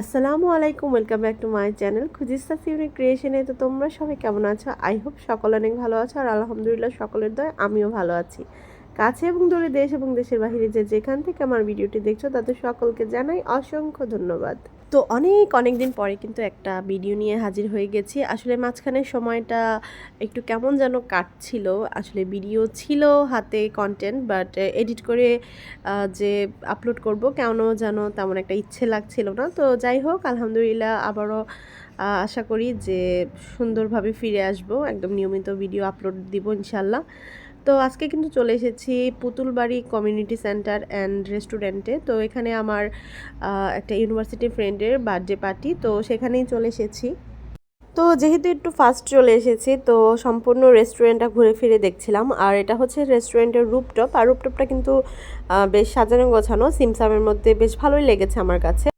আসসালামু আলাইকুম welcome back to my channel Khujista সিউনি ক্রিয়েশনে তো তোমরা সবাই কেমন আছো? আই হোপ সকল অনেক ভালো আছো আর আলহামদুলিল্লাহ সকলের দয় আমিও ভালো আছি। কাছে এবং দূরে দেশ এবং দেশের বাহিরে যে যেখান থেকে আমার ভিডিওটি দেখছ, তাদের সকলকে জানাই অসংখ্য ধন্যবাদ। তো অনেক অনেক দিন পরে কিন্তু একটা ভিডিও নিয়ে হাজির হয়ে গেছি। আসলে মাঝখানের সময়টা একটু কেমন যেন কাটছিল। আসলে ভিডিও ছিল হাতে কন্টেন্ট বাট এডিট করে যে আপলোড করব কেন যেন তেমন একটা ইচ্ছে লাগছিল না। তো যাই হোক, আলহামদুলিল্লাহ আবারও আশা করি যে সুন্দরভাবে ফিরে আসব। একদম নিয়মিত ভিডিও আপলোড দিব ইনশাল্লাহ। তো আজকে কিন্তু চলে এসেছি পুতুলবাড়ি কমিউনিটি সেন্টার অ্যান্ড রেস্টুরেন্টে তো এখানে আমার একটা ইউনিভার্সিটি ফ্রেন্ডের বার্থডে পার্টি তো সেখানেই চলে এসেছি। তো যেহেতু একটু ফার্স্ট চলে এসেছি, তো সম্পূর্ণ রেস্টুরেন্টটা ঘুরে ফিরে দেখছিলাম। আর এটা হচ্ছে রেস্টুরেন্টের রুপটপ আর রুপটপটা কিন্তু বেশ সাজানো গোছানো সিমসামের মধ্যে বেশ ভালোই লেগেছে আমার কাছে।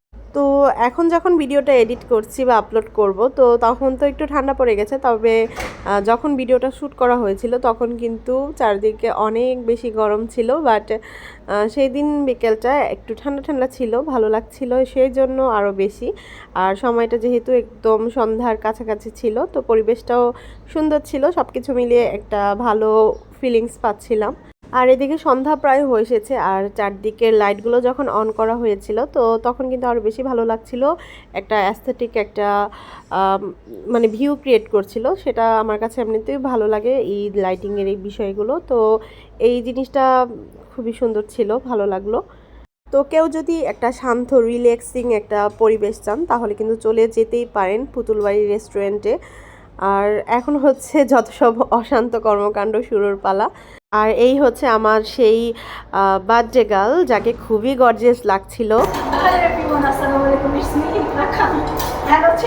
এখন যখন ভিডিওটা এডিট করছি বা আপলোড করব, তো তখন তো একটু ঠান্ডা পড়ে গেছে। তবে যখন ভিডিওটা শ্যুট করা হয়েছিল, তখন কিন্তু চারদিকে অনেক বেশি গরম ছিল। বাট সেই দিন বিকেলটা একটু ঠান্ডা ঠান্ডা ছিল, ভালো লাগছিল, সেই জন্য আরও বেশি। আর সময়টা যেহেতু একদম সন্ধ্যার কাছাকাছি ছিল, তো পরিবেশটাও সুন্দর ছিল। সব কিছু মিলিয়ে একটা ভালো ফিলিংস পাচ্ছিলাম। আর এদিকে সন্ধ্যা প্রায় হয়ে এসেছে, আর চারদিকের লাইটগুলো যখন অন করা হয়েছিল, তো তখন কিন্তু আরও বেশি ভালো লাগছিল। একটা অ্যাস্থেটিক একটা মানে ভিউ ক্রিয়েট করছিল, সেটা আমার কাছে এমনিতেই ভালো লাগে এই লাইটিংয়ের এই বিষয়গুলো। তো এই জিনিসটা খুবই সুন্দর ছিল, ভালো লাগল। তো কেউ যদি একটা শান্ত রিল্যাক্সিং একটা পরিবেশ চান, তাহলে কিন্তু চলে যেতেই পারেন পুতুলবাড়ি রেস্টুরেন্টে আর এখন হচ্ছে যত সব অশান্ত কর্মকাণ্ড শুরুর পালা। আর এই হচ্ছে আমার সেই বার্থডে গার্ল যাকে খুবই গর্জিয়াস লাগছিল। হচ্ছে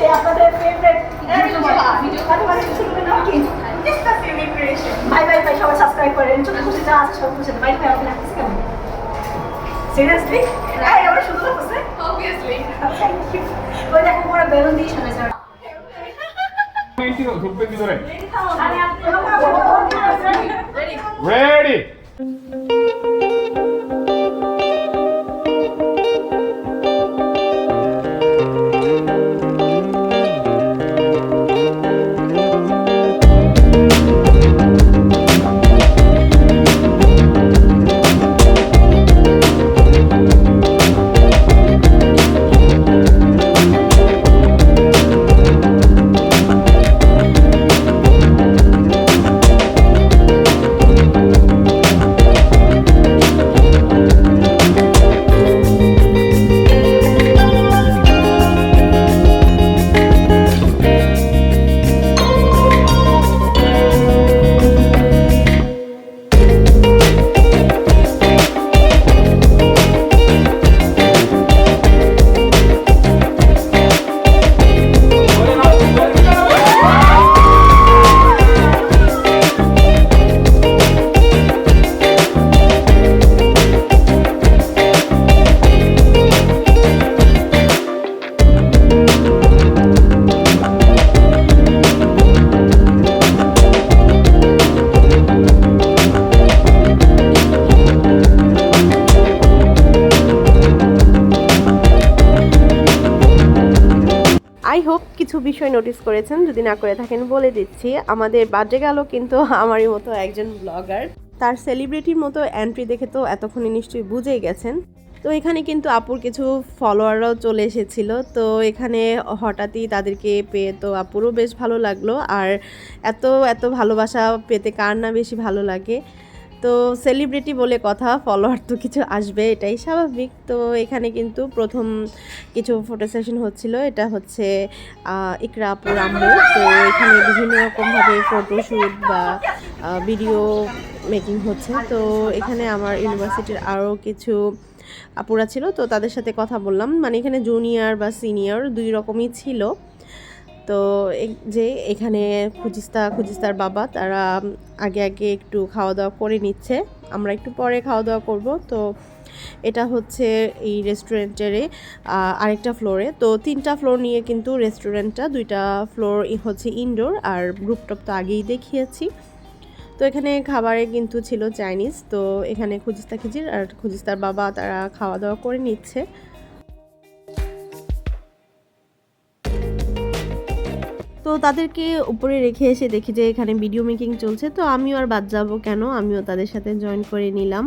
সিরিয়াসলি আমার সুন্দর লাগছে Obviously. থ্যাংক ইউ ওই দেখো পুরো বেলুন দিয়ে ಹೇಳ್ತಿದ್ರು ಸುಪ್ಪಿದ್ದಾರೆ ರೆಡಿ কিছু বিষয় নোটিস করেছেন, যদি না করে থাকেন বলে দিচ্ছি। আমাদের বাজে গেল কিন্তু আমারই মতো একজন ব্লগার তার সেলিব্রিটির মতো এন্ট্রি দেখে তো এতক্ষণে নিশ্চয়ই বুঝেই গেছেন। তো এখানে কিন্তু আপুর কিছু ফলোয়াররাও চলে এসেছিল। তো এখানে হঠাৎই তাদেরকে পেয়ে তো আপুরও বেশ ভালো লাগল। আর এত এত ভালোবাসা পেতে কার না বেশি ভালো লাগে? তো সেলিব্রিটি বলে কথা ফলোয়ার তো কিছু আসবে এটাই স্বাভাবিক। তো এখানে কিন্তু প্রথম কিছু ফটো সেশন হচ্ছিল এটা হচ্ছে আহ, ইকরা আপুর আম্মু। তো এখানে বিভিন্ন রকমভাবে ফটোশ্যুট বা ভিডিও মেকিং হচ্ছে। তো এখানে আমার ইউনিভার্সিটির আরও কিছু আপুরা ছিল তো তাদের সাথে কথা বললাম। মানে এখানে জুনিয়র বা সিনিয়র দুই রকমই ছিল। তো যে এখানে খুজিস্তা, খুজিস্তার বাবা, তারা আগে আগে একটু খাওয়া দাওয়া করে নিচ্ছে। আমরা একটু পরে খাওয়া দাওয়া করব। তো এটা হচ্ছে এই রেস্টুরেন্টের আরেকটা ফ্লোরে। তো তিনটা ফ্লোর নিয়ে কিন্তু রেস্টুরেন্টটা, দুইটা ফ্লোর হচ্ছে ইনডোর, আর রুপটপ তো আগেই দেখিয়েছি। তো এখানে খাবারে কিন্তু ছিল চাইনিজ। তো এখানে খুজিস্তা খিজির আর খুজিস্তার বাবা, তারা খাওয়া দাওয়া করে নিচ্ছে। তো তাদেরকে উপরে রেখে এসে দেখি যে এখানে ভিডিও মেকিং চলছে, তো আমিও আর বাদ যাব কেন? আমিও তাদের সাথে জয়েন করে নিলাম।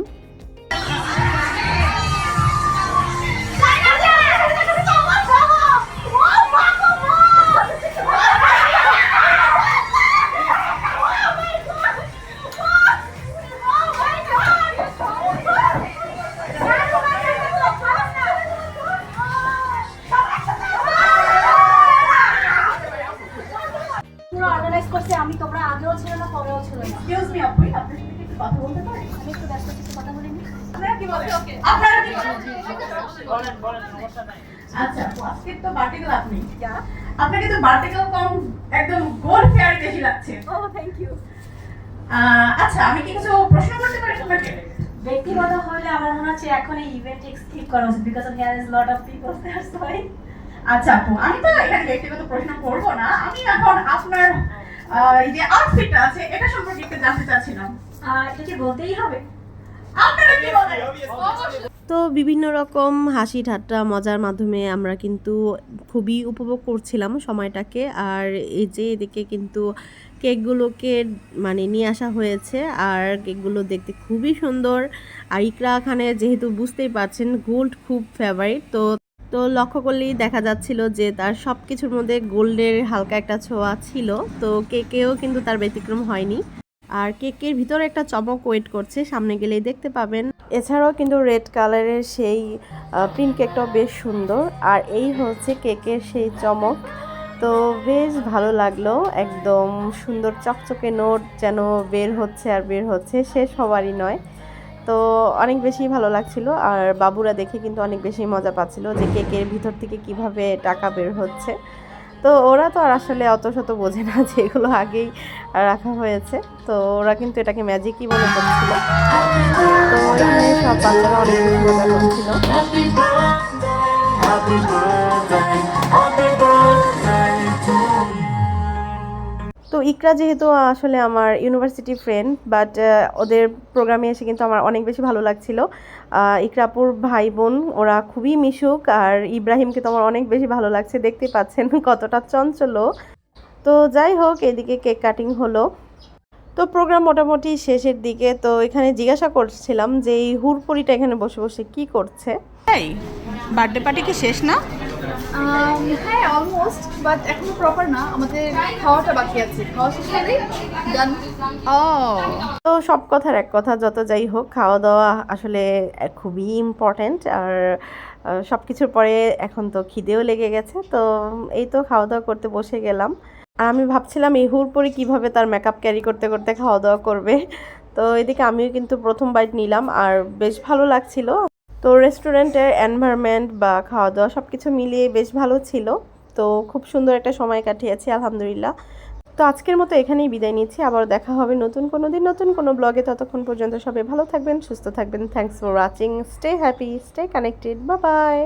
পুরো অর্গানাইজ করছে আমি তোমরা আগেও ছিল না পরেও ছিল না। এক্সকিউজ মি আপু আপনার সাথে একটু কথা বলতে পারি? আমি একটু ব্যস্ত কিছু কথা বলিনি আপনারা কি বলেন? আপনারা কি বলেন? আচ্ছা আজকে তো ভার্টিক্যাল আপনি। আপনাকে তো ভার্টিক্যাল কম একদম গোল ফেয়ার বেশি লাগছে। ও থ্যাংক ইউ আচ্ছা আমি কি কিছু প্রশ্ন করতে পারি আপনাকে ব্যক্তিগত হলে আমার মনে হচ্ছে এখন এই ইভেন্ট স্কিপ করা উচিত because of here is lot of people that's why আচ্ছা আপু আমি তো এখানে ব্যক্তিগত প্রশ্ন করব না। আমি এখন আপনার এই যে আউটফিটটা আছে এটা সম্পর্কে একটু জানতে চাচ্ছিলাম। এটা কি বলতেই হবে? আপনারা কি বলেন? তো বিভিন্ন রকম হাসি ঠাট্টা মজার মাধ্যমে আমরা কিন্তু খুবই উপভোগ করছিলাম সময়টাকে। আর এই যে এদিকে কিন্তু কেকগুলোকে মানে নিয়ে আসা হয়েছে আর কেকগুলো দেখতে খুবই সুন্দর। আর ইকরা খানের যেহেতু বুঝতেই পারছেন গোল্ড খুব ফেভারিট তো তো লক্ষ্য করলেই দেখা যাচ্ছিল যে তার সব কিছুর মধ্যে গোল্ডের হালকা একটা ছোঁয়া ছিল। তো কেকেও কিন্তু তার ব্যতিক্রম হয়নি। আর কেকের ভিতরে একটা চমক ওয়েট করছে। সামনে গেলেই দেখতে পাবেন। এছাড়াও কিন্তু রেড কালারের সেই প্রিন্ট কেকটাও বেশ সুন্দর। আর এই হচ্ছে কেকের সেই চমক। তো বেশ ভালো লাগল। একদম সুন্দর চকচকে নোট যেন বের হচ্ছে আর বের হচ্ছে। শেষ হওয়ারই নয়। তো অনেক বেশি ভালো লাগছিল। আর বাবুরা দেখে কিন্তু অনেক বেশি মজা পাচ্ছিল যে কেকের ভিতর থেকে কীভাবে টাকা বের হচ্ছে। তো ওরা তো আর আসলে অত শত বোঝে না যে এগুলো আগেই রাখা হয়েছে। তো ওরা কিন্তু এটাকে ম্যাজিকই মনে করছিল। তো সব বাচ্চারা অনেক মজা করছিল। ইকরা যেহেতু আসলে আমার ইউনিভার্সিটি ফ্রেন্ড বাট ওদের প্রোগ্রামে এসে কিন্তু আমার অনেক বেশি ভালো লাগছিল। ইকরাপুর ভাই বোন, ওরা খুবই মিশুক, আর ইব্রাহিমকে তো আমার অনেক বেশি ভালো লাগছে। দেখতে পাচ্ছেন কতটা চঞ্চল। তো যাই হোক, এদিকে কেক কাটিং হলো। তো প্রোগ্রাম মোটামুটি শেষের দিকে, তো এখানে জিজ্ঞাসা করছিলাম যে এই হুরপুরিটা এখানে বসে বসে কি করছে? বার্থডে পার্টি কি শেষ না? হ্যাঁ অলমোস্ট বাট এখনও প্রপার না। আমাদের খাওয়াটা বাকি আছে। খাওয়া শেষ ও তো সব কথার এক কথা, যত যাই হোক, খাওয়া দাওয়া আসলে খুবই ইম্পর্ট্যান্ট আর সব কিছুর পরে এখন তো খিদেও লেগে গেছে, তো এই তো খাওয়া দাওয়া করতে বসে গেলাম। আর আমি ভাবছিলাম এই পরে কীভাবে তার মেকআপ ক্যারি করতে করতে খাওয়া দাওয়া করবে। তো এদিকে আমিও কিন্তু প্রথম বাইট নিলাম, আর বেশ ভালো লাগছিল। তো রেস্টুরেন্টের এনভায়রনমেন্ট বা খাওয়া দাওয়া সব কিছু মিলিয়ে বেশ ভালো ছিল। তো খুব সুন্দর একটা সময় কাটিয়েছি, আলহামদুলিল্লাহ। তো আজকের মতো এখানেই বিদায় নিচ্ছি। আবার দেখা হবে নতুন কোনো দিন, নতুন কোনো ব্লগে। ততক্ষণ পর্যন্ত সবাই ভালো থাকবেন, সুস্থ থাকবেন। Thanks for watching stay happy stay connected বা বাই